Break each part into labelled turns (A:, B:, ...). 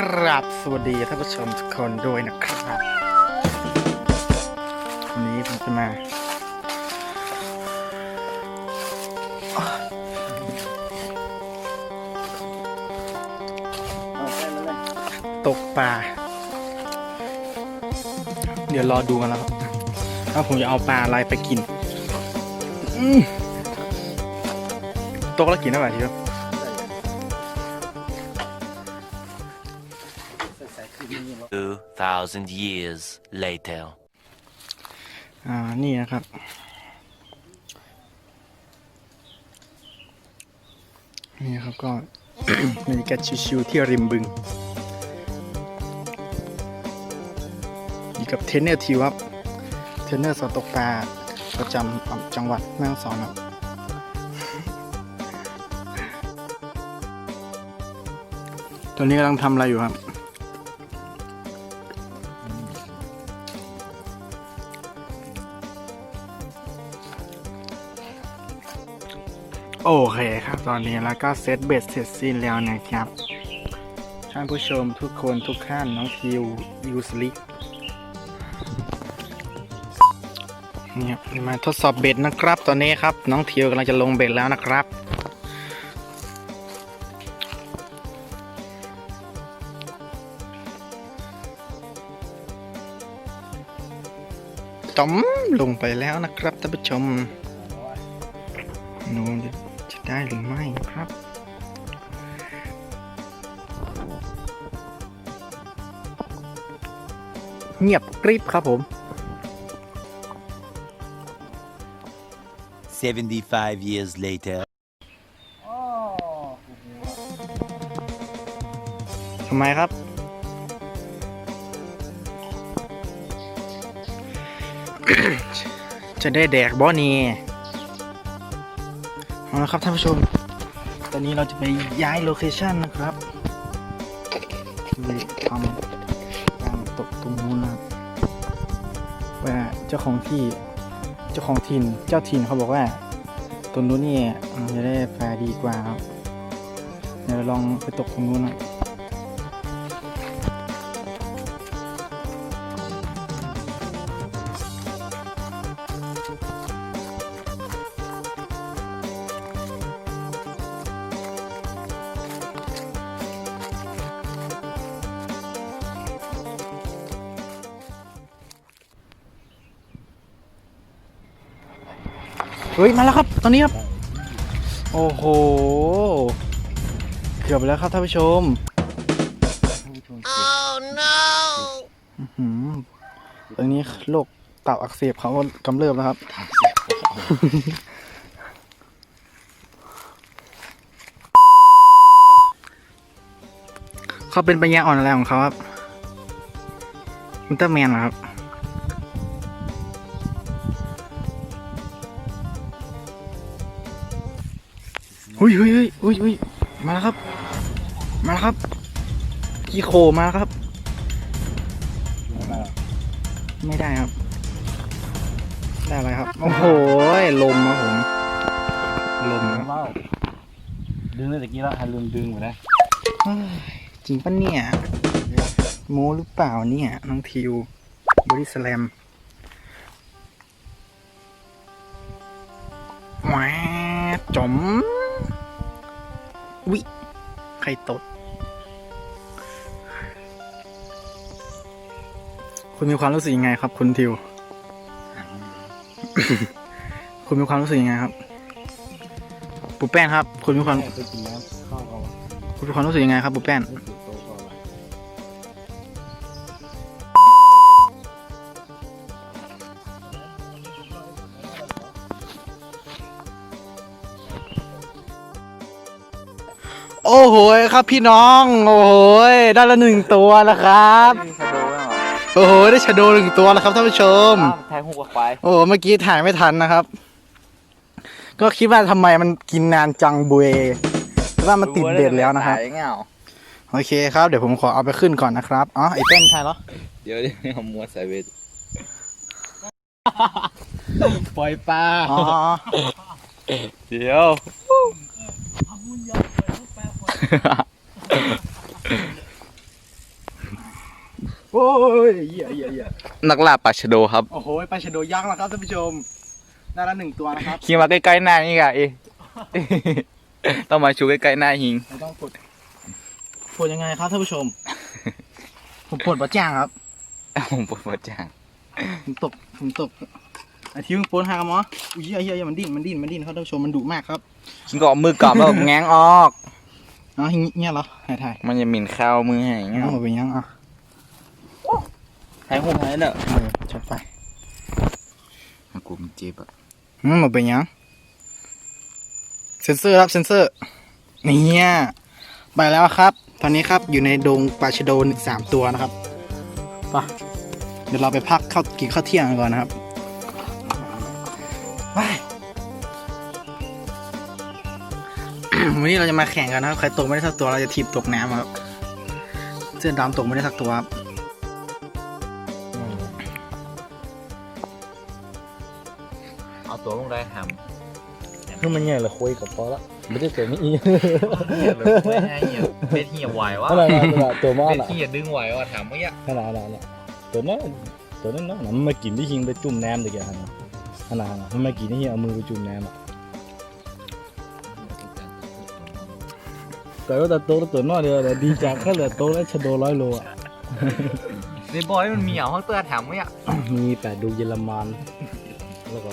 A: กราบสวัสดีท่านผู้ชมทุกคนด้วยนะครับ วันนี้ผมจะมา ตกปลา เดี๋ยวรอดูกันแล้วครับว่าผมจะเอาปลาอะไรไปกิน ตกแล้วกินได้ไหมทีครับ
B: Two thousand years later.
A: อ่า นี่นะครับ นี่นะครับก็ บรรยากาศชิวๆที่ริมบึง อยู่กับเทนเนอร์ทีวับเทนเนอร์สอนตกปลาประจำจังหวัดแม่ฮ่องสอนครับตอนนี้กำลังทำอะไรอยู่ครับ โอเคครับ ตอนนี้แล้วก็เซตเบ็ดเสร็จสิ้นแล้วนะครับ ท่านผู้ชมทุกคนทุกท่านน้องทิวยูสลิกเนี่ยมาทดสอบเบ็ดนะครับ ตอนนี้ครับ น้องทิวกำลังจะลงเบ็ดแล้วนะครับจอมลงไปแล้วนะครับท่านผู้ชม นูนจะ ได้หรือไม่ครับ เงียบกริบครับผม
B: Seventy-five years later.
A: ทำไมครับ จะได้แดกบอนี่ เอาละครับท่านผู้ชม ตอนนี้เราจะไปย้ายโลเคชันนะครับเลยทำการตกตรงนู้นนะว่าเจ้าของที่เจ้าของถิ่นเจ้าถิ่นเขาบอกว่าตรงนู้นนี่จะได้แฟดีกว่าครับเดี๋ยวเราลองไปตกตรงนู้นนะ ฮ้ยมาแล้วครับ ตอนนี้ครับ โอ้โห เกือบแล้วครับท่านผู้ชม
B: Oh no!
A: อื้อหือตอนนี้โรคตับอักเสบเขาก็กำเริบแล้วครับ เขาเป็นปัญญาอ่อนอะไรของเขาครับอุลตร้าแมนเหรอครับ หุยหุยหุยหุยหุยมาแล้วครับ มาแล้วครับกีโคมาแล้วครับ ไม่ได้ครับ ได้อะไรครับ โอ้โหลมครับผมลมครับ
C: เมาดึงเลยตะกี้แล้วให้ลืมดึงไปนะ
A: เฮ้ยจริงปะเนี่ย โมหรือเปล่าเนี่ย น้องทิวบอดี้สแลมแหวดจอม วิใครตด คุณมีความรู้สึกยังไงครับ คุณทิว คุณมีความรู้สึกยังไงครับ ปูแป้งครับ คุณมีความ
C: ไปกินน้ำข้าวก่อน
A: คุณมีความรู้สึกยังไงครับปูแป้ง
C: รู้สึก
A: โอ้โหครับพี่น้อง โอ้โหได้ละหนึ่งตัวแล้วครับ
C: ชาโดว์เหรอ
A: โอ้โหได้ชะโดหนึ่งตัวแล้วครับท่านผู้ชม
C: แทงหัวควาย
A: โอ้โหเมื่อกี้ถ่ายไม่ทันนะครับ ก็คิดว่าทำไมมันกินนานจังบุยว่ามันติดเบ็ดแล้วนะครับ
C: เงา
A: โอเคครับเดี๋ยวผมขอเอาไปขึ้นก่อนนะครับ อ๋อไอเต้นถ่ายเหรอ
C: เดี๋ยวเดี๋ยวเอามัวใส่เวทปล่อยปลา
A: อ๋อ
C: เดี๋ยว
A: อ โอ้ยเหี้ยเหี้ยเหี้ย
C: นักล่าปลาชะโดครับ
A: โอ้โหปลาชะโดยักษ์แล้วครับท่านผู้ชมได้ละหนึ่งตัวนะครับ
C: ขี่มาใกล้ๆหน้านี่ไงต้องมาชูใกล้ๆหน้าหิง
A: เราต้องปลดปลดยังไงครับท่านผู้ชม ผมปลดปลาจ้างครับ
C: ผมปวดหัวจัง
A: ผมตกผมตกไอ้ที่มึงโปนหากบหมออุ้ยเหี้ยเหี้ยเหี้ยมันดิ้นมันดิ้นมันดิ้นครับท่านผู้ชมมันดุมากครับ
C: ขิงก็เอามือกลับแล้วแง้งออก
A: อ๋ออย่างเงี้ยเหรอถ่ายถ่าย
C: มันจะหมิ่นข้าวมือให้
A: ๆ
C: เงี้ย
A: เอามาเป็นยังอะ
C: หายหูหายเนอะ
A: เออจัดไป
C: กูมันเจ็บอะ
A: อืมมาเป็นยังเซนเซอร์ครับเซนเซอร์เนี่ยไปแล้วครับ ตอนนี้ครับอยู่ในดงปลาชะโดสามตัวนะครับไปเดี๋ยวเราไปพักข้าวกินข้าวเที่ยงกันก่อนนะครับไป วันนี้เราจะมาแข่งกันนะครับ ใครตกไม่ได้สักตัวเราจะถีบตกน้ำครับ เสื้อดำตกไม่ได้สักตัวครับ
C: เอาตัวลงได้หำ
D: คือมันใหญ่ละคุยกับพอละไม่ได้ตัวนี้อีก
C: ไม่ให้เหี้ยเป็นเหี้ยไหววะ
D: ขนาดนั้นตัวมอ
C: เป็น
D: ละ
C: เหี้ยดึงไหววะถามเมื่อกี้
D: ขนาดนั้นละตัวนั้นตัวนั้นเนาะมันมากินที่หิงไปจุ่มน้ำตะเกียบขนาดขนาดนั้นมันมากินที่หิงเอามือไปจุ่มน้ำอะ แต่ว่าแต่โตแล้วตัวน้อยเดียวแต่ดีจากแค่เหลือโตแล้วชะโดร้อยโลอะ
C: ในบอยมันมีเหรอห้องเตือนถามเมื่อกี้
D: มีแปดดูเยอรมันแล้วก็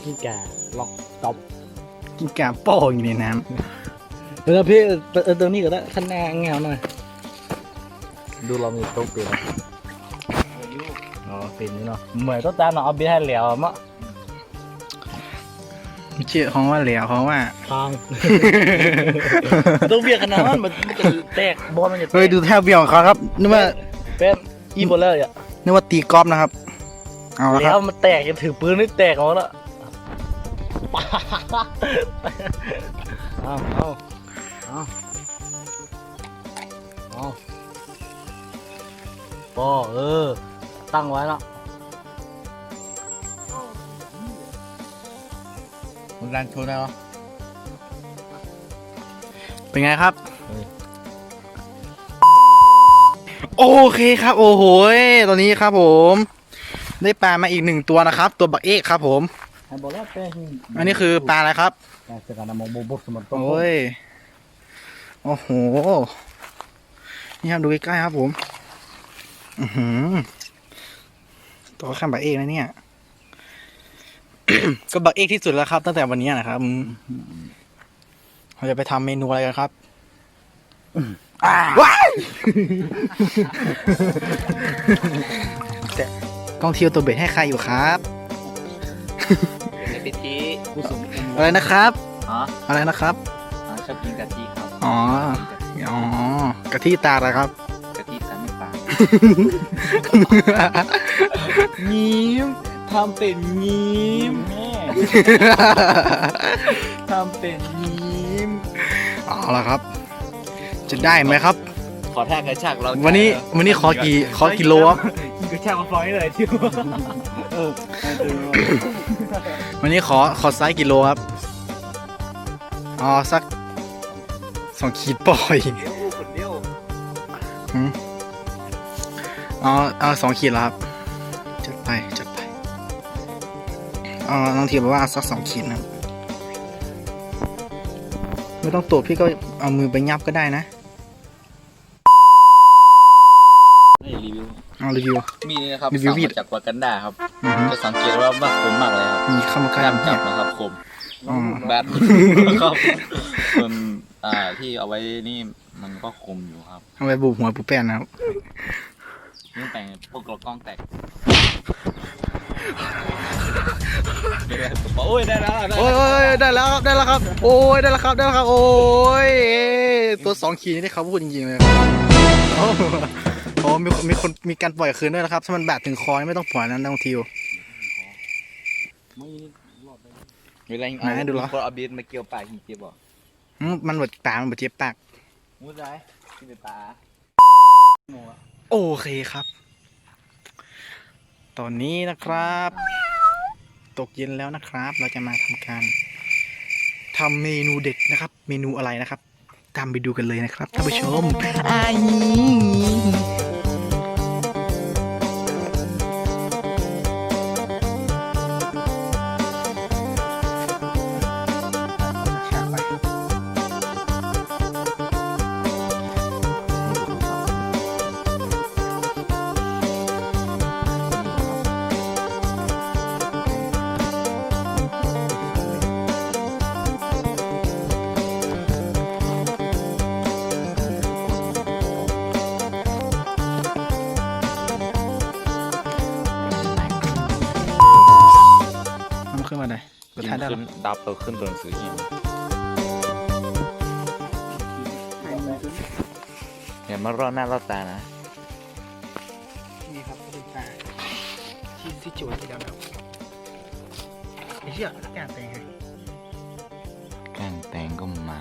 D: ขี้แก่ล็อกต็อป
A: กินกาโป้อยู่ในน้
D: เออพี่เออตัวนี้ก็ได้ขั้นแน่เงาหน่อยดูเรามีโต๊ะเปลี่ยนอ๋อเป็นนี่เนาะเหมือนโต๊ะตาเนาะเอาเบียร์ให้เหลวมะำ
A: ไม่เชื่อเขาว่าเหลวเขาว่า
D: ทาง ต้องเบียร์ขนาดนั้นมันมันจะแตกบอลมันจะแต
A: เฮ้ย
D: ก
A: ดูแทบเบี้ยวของเขาครับนึกว่า
D: เป็นอีโบเลอร์อะ
A: นึกว่าตีกอล์ฟนะครับ เอาละค
D: แล้
A: รั
D: ว
A: บ
D: มันแตกจะถือปืนนี่แตกออกแล้วเอาเอาเอาเอาปอเออ ตั้งไว้แล้ว
C: มันรันชนแล้ว
A: เป็นไงครับ โอเคครับ โอ้โหยตอนนี้ครับผม ได้ปลามาอีกหนึ่งตัวนะครับ ตัวบักเอกครับ ผม
D: บอกแล้วเป็น
A: อันนี้คือปลาอะไรครับ
D: การจัดการมองโบบสมบัติ
A: โอ้ยโอ้โห นี่ครับดูใกล้ๆครับผม อือหือตัวข้ามบักเอกนะเนี่ย ก็บักเอกที่สุดแล้วครับ ตั้งแต่วันนี้นะครับอืมเราจะไปทำเมนูอะไรกันครับว้ายแต่กล้องเที่ยวตัวเบ็ดให้ใครอยู่ครับ
C: ในพิธี
A: อะไรนะครับ
C: อ๋อ
A: อะไรนะครับ
C: ชอบกินกะทิครับ
A: อ๋อ อ๋อกะทิตาอะไรครับ
C: กะทิทำให้ปลา
D: ยิ้ม ทำเป็นยิ้มแม่ทำเป็นยิ้ม
A: เอาละครับ จะได้ไหมครับ
C: ขอท่ากระชากเรา
A: วันนี้วันนี้ขอกี่ขอกี่โลครับ
D: กระชากมาฟอยเลยทิวเออ
A: วันนี้ขอขอไซส์กี่โลครับอ๋อสักสองขีดปล่อย
C: เดียวคนเดียว
A: เอาเอาสองขีดแล้วครับ จัดไปจัด ไปอ๋อน้องทีบอกว่าเอาสักสองขีดนะครับไม่ต้องตรวจพี่ก็เอามือไปยับก็ได้นะ
C: นี่รีวิว
A: เอารีวิว
C: มีนี่นะครับ
A: รีวิว
C: สั่ง
A: วีด
C: มาจากวากันดาครับ
A: อือหือ
C: จะสังเกตว่าว่าคมมากเลยครับ
A: มีเข้ามาใกล้
C: กล้าม
A: เนี่
C: จั
A: ย
C: บนะครับคม
A: อ๋อ
C: แบดครับส่วนอ่าที่เอาไว้นี่มันก็คมอยู่ครับ
A: เอาไปบุบหัวปูแป้นนะครับ
C: นี่แต่งพวกกระกล้องแตก โอ้ยได้แล้วได้
A: โอ้ยโอ้ยได้แล้วครับได้แล้วครับ โอ้ยได้แล้วครับได้แล้วครับ โอ้ยตัวสองขีดนี่ได้เขาพูดจริงๆเลยครับโอ้โหโอ้มีคนมีคนมีการปล่อยคืนด้วยนะครับ ถ้ามันแบตถึงคอนี่ไม่ต้องปล่อยนะน้องทิว
C: เวลา
A: ไหนดูเหรอ
C: คนเอาเบียดมาเกี่ยวปากหิงเจ็บบ่
A: อืมมันบดปากมันบดเจ็บปาก
C: มูดได้ที่เป็นตา
A: โอเคครับ ตอนนี้นะครับ ตกเย็นแล้วนะครับ เราจะมาทำการทำเมนูเด็ดนะครับ เมนูอะไรนะครับ ตามไปดูกันเลยนะครับท่านผู้ชมไอ้ ถ่ายได้เหร
C: ขึ้
A: อน
C: ดับตัวขึ้นตัวหนังสือเหี่ยอย่ามารอดหน้ารอดตานะ
A: นี่ครับเป็นป่าที่ที่จวดที่ดำแบบไอ้เหี้ยแก่เป็นไง
C: แกงแตงก็มา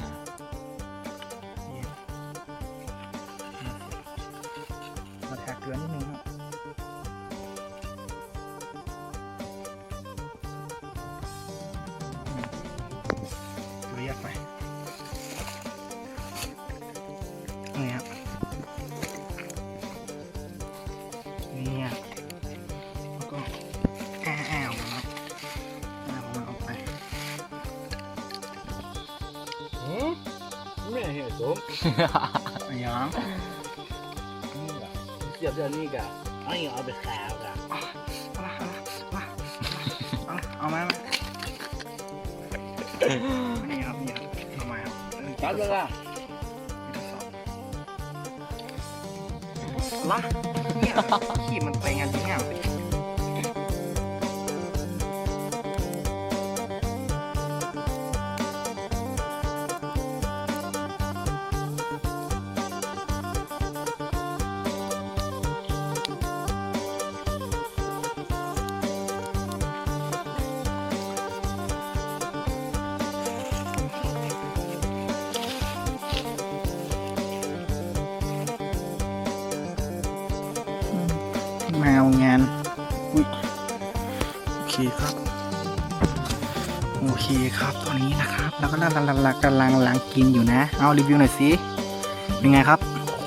A: นี่ครับนี่อะแล้วก็แอ้วๆนะครับเอามาเอาไป
D: ไม่เห็นสม
A: อันยัง
D: เสียบเดือนนี้กะอันนี้เอาไปขายกะ
A: เอาละเอาละเอาละเอามามานี่ครับนี่ครับเอามาครับเออ
D: ตัดเลยล่ะ
A: ท ละเนี่ยขี่มันไปงานที่งานมา เอางานอุ้ยโอเคครับ โอเคครับตอนนี้นะครับแล้วก็กำลังกำลังกำลังกำลังกินอยู่นะ เอารีวิวหน่อยสิเป็นไงครับ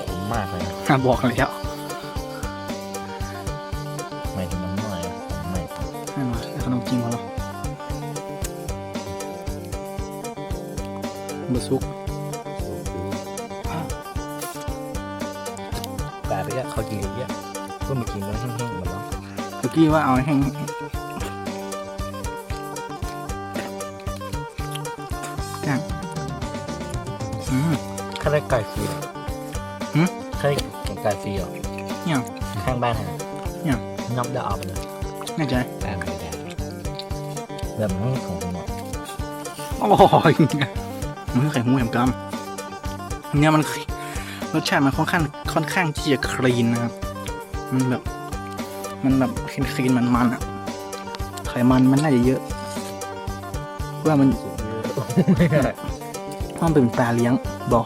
C: ขมมากเลยนะ
A: อะบอกเลยแล้ว ก็
D: มากินแล้วแห้งๆหมดแล้ว
A: เมื่อกี้ว่าเอาแห้งย่างอืม
D: ข้าได้ไก่ฟรี
A: หืม
D: ข้าได้ไก่ฟรีเหรอ
A: เนี่ย
D: ข้างบ้านฮะ
A: เนี่ย
D: นับได้เอาไปเลย
A: แน่ใจ
D: แต้มไปแต้แบบนั้นของผมอะ
A: โอ้ยมันคือไข่หูแหมกำเนี่ยมันรสชาติมันค่อนข้างค่อนข้างที่จะคลีนนะครับ มันแบบ มันแบบคลีนคลีนมันมันๆอะไขมันมันน่าจะเยอะ เพราะว่ามันเพราะมันเป็นปลาเลี้ยงบอก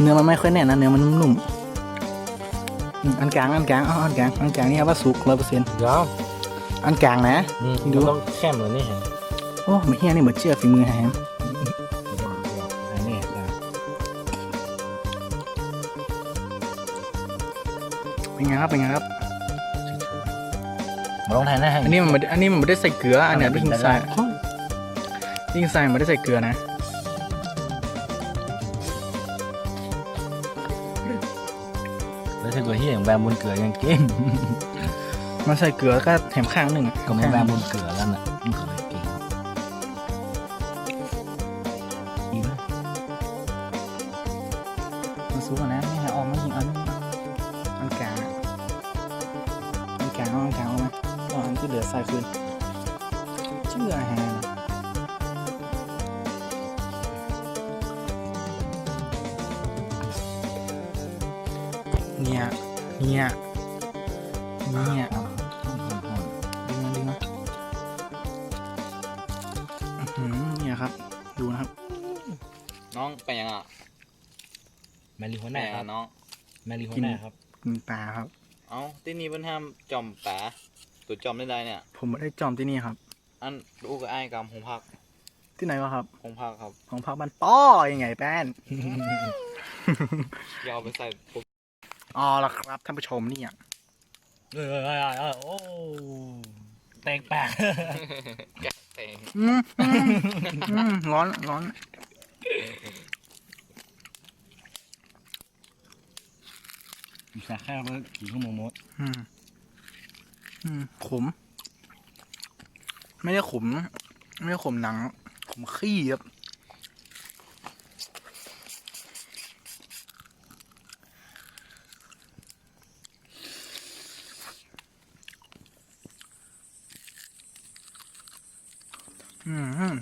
A: เนื้อมันไม่ค่อยแน่นนะเนื้อมันนุ่มๆอืมอันกลางอันกลางอ๋ออันกลางอันกลางนี่ครับว่าสุกร้อยเปอร์เซ็นต์
D: เดี๋ยว
A: อันกลางนะ
D: นี่
A: ดู
D: ดูต้องแค่เหมือนนี่เห็น
A: โอ้ไม่เฮียนี่เหมือนเชื่อฝีมือแฮม
D: ครับ
A: เป็นไงครับ
D: มาลองทานนะฮะ
A: อันนี้มันไม่ได้อันนี้มันไม่ได้ใส่เกลืออันเนี้ยดิ้งใส่ดิ้งใส่มันไม่ได้ใส่เกลือนะ
D: แล้วถ้าเกิดที่อย่างแบมบนเกลือยังเก่ง
A: มันใส่เกลือก็แถมข้างหนึ่งอะ
D: ก็ไม่แบมบนเกลือแล้วน่ะ เนี่
A: ย เนี่ย เนี่ยดึงมาดึงมาอื้อหือเนี่ยครับ ดูนะครับ
C: น้องไปยังอะ
D: แมรี่หัวห
C: ไป
D: น้าครับ
C: น้อง
D: แมรี่หัวหน้าครับ
A: กินปลาครับ
C: เอ้าที่นี่เพิ่นห้ามจอมป๋าตัวจอมได้ไดเนี่ย
A: ผมไม่ได้จอมที่นี่ครับ
C: อันลูกกับไอ้กำหงพัก
A: ที่ไหนวะครับ
C: หงพักครับ
A: ของพักบ้านป้อยังไงแป้น
C: อย่าเอาไปใส่
A: อ๋อละครับท่านผู้ชมเนี่ย
D: เออเออเออเออโอ้แตงแปก
C: แกะเตง
A: อืมอืมอืมร้อนร้อน
D: อีกสักแค่ว่ากี่ชั่วโมงมด
A: อืมอืมขม ไม่ได้ขม ไม่ได้ขมหนังขมขี้ครับ อืม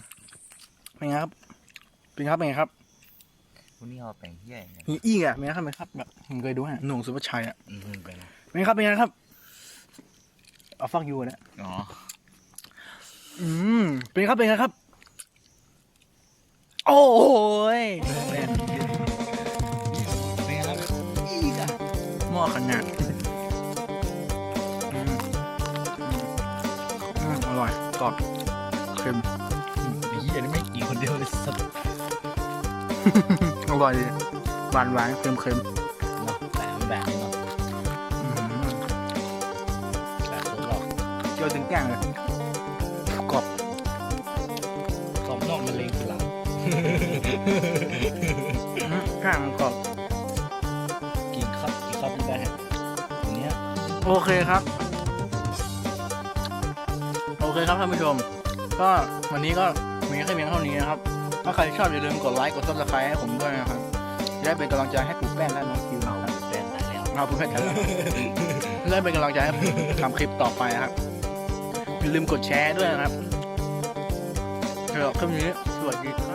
A: เป็นไงครับเป็นไงครับเป็นไงครับ
C: วันนี้เอาแต่งเฮี้ยเนี่ย
A: มีอีกอะเป็นไงครับเป็นไงครับแบบผมเคยดูฮะหนุ่งสุภาชัยอะ
D: อืมเป็นไง
A: เป็นไงครับเป็นไงครับเอาฟักยูนะ
C: อ๋อ
A: อืมเป็นไงครับเป็นไงครับ โอ้ยแม่น
D: เป็นไงครับ
A: อีกอะหม้อขนาดอืมอืมอร่อยกรอบเค็ม
D: สัตว์
A: อร่อยดีหวานหวานเค็มเค็ม
D: เนาะแต่มันแบบนี้เนาะ
A: อืม
D: แบบสุดหรอก
A: เจียวถึงแก้งเลยกรอบ
D: ขอบนอกมันเล็งทีหลัง
A: อืมแก้งมันกรอบ
D: กินครับกินครับได้ตรงเนี้ย
A: โอเคครับ โอเคครับท่านผู้ชม ก็วันนี้ก็มีแค่เพียงเท่านี้นะครับ ถ้าใครชอบอย่าลืมกดไลค์กดซับสไครต์ให้ผมด้วยนะครับจะได้เป็นกำลังใจให้ปูแป้งและน้องคิวนะครับ
D: แฟนตายแล้ว
A: เราปูแป้งกันจะได้เป็นกำลังใจให้ผมทำคลิปต่อไปนะครับอย่าลืมกดแชร์ด้วยนะครับสำหรับคลิปนี้สวัสดีครับ